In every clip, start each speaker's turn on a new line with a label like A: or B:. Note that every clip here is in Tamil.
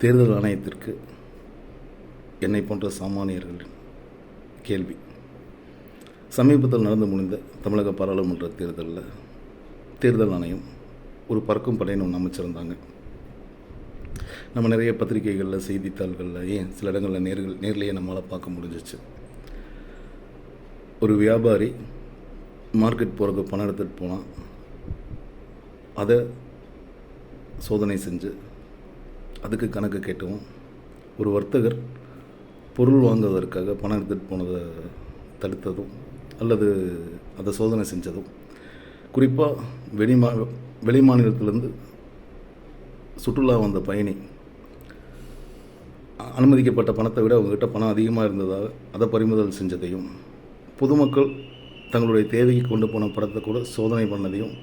A: தேர்தல் ஆணையத்திற்கு என்னை போன்ற சாமானியர்களின் கேள்வி. சமீபத்தில் நடந்து முடிந்த தமிழக பாராளுமன்ற தேர்தலில் தேர்தல் ஆணையம் ஒரு பறக்கும் படையின்னு ஒன்று அமைச்சிருந்தாங்க. நம்ம நிறைய பத்திரிகைகளில் செய்தித்தாள்களில் ஏன் சில இடங்களில் நேர்கள் நேர்லேயே நம்மளால் பார்க்க முடிஞ்சிச்சு. ஒரு வியாபாரி மார்க்கெட் போகிறதுக்கு பணம் எடுத்துகிட்டு போனால் அதை சோதனை செஞ்சு அதுக்கு கணக்கு கேட்டோம். ஒரு வர்த்தகர் பொருள் வாங்குவதற்காக பணம் எடுத்துகிட்டு போனதை தடுத்ததும் அல்லது அதை சோதனை செஞ்சதும். குறிப்பாக வெளிமா வெளி மாநிலத்திலேருந்து சுற்றுலா வந்த பயணி அனுமதிக்கப்பட்ட பணத்தை விட அவங்கக்கிட்ட பணம் அதிகமாக இருந்ததாக அதை பறிமுதல் செஞ்சதையும் பொதுமக்கள் தங்களுடைய தேவைக்கு கொண்டு போன படத்தை கூட சோதனை பண்ணதையும்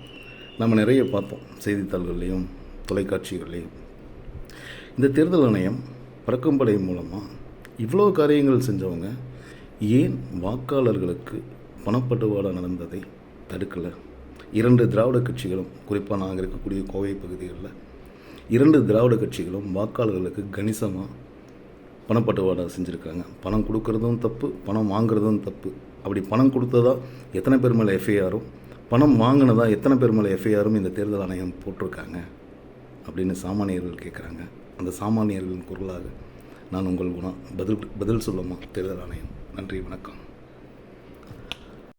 A: நம்ம நிறைய பார்த்தோம். செய்தித்தாள்கள்லேயும் தொலைக்காட்சிகள்லேயும். இந்த தேர்தல் ஆணையம் பறக்கும்படை மூலமாக இவ்வளோ காரியங்கள் செஞ்சவங்க ஏன் வாக்காளர்களுக்கு பணப்பட்டுவாடா நடந்ததை தடுக்கலை? இரண்டு திராவிட கட்சிகளும் குறிப்பாக நாங்கள் இருக்கக்கூடிய கோவை பகுதிகளில் இரண்டு திராவிட கட்சிகளும் வாக்காளர்களுக்கு கணிசமாக பணப்பட்டுவாடா செஞ்சுருக்காங்க. பணம் கொடுக்கறதும் தப்பு பணம் வாங்குறதும் தப்பு. அப்படி பணம் கொடுத்ததா எத்தனை பேர் மேலே எஃப்ஐஆரும் பணம் வாங்கினதா எத்தனை பேர் மேலே எஃப்ஐஆரும் இந்த தேர்தல் ஆணையம் போட்டிருக்காங்க. அப்படின்னு சாமானியர்கள் கேட்குறாங்க. அந்த சாமானியர்களின் குரலாக நான் உங்கள் குணா பதில் பதில் சொல்லுமா தேர்தல் ஆணையம். நன்றி வணக்கம்.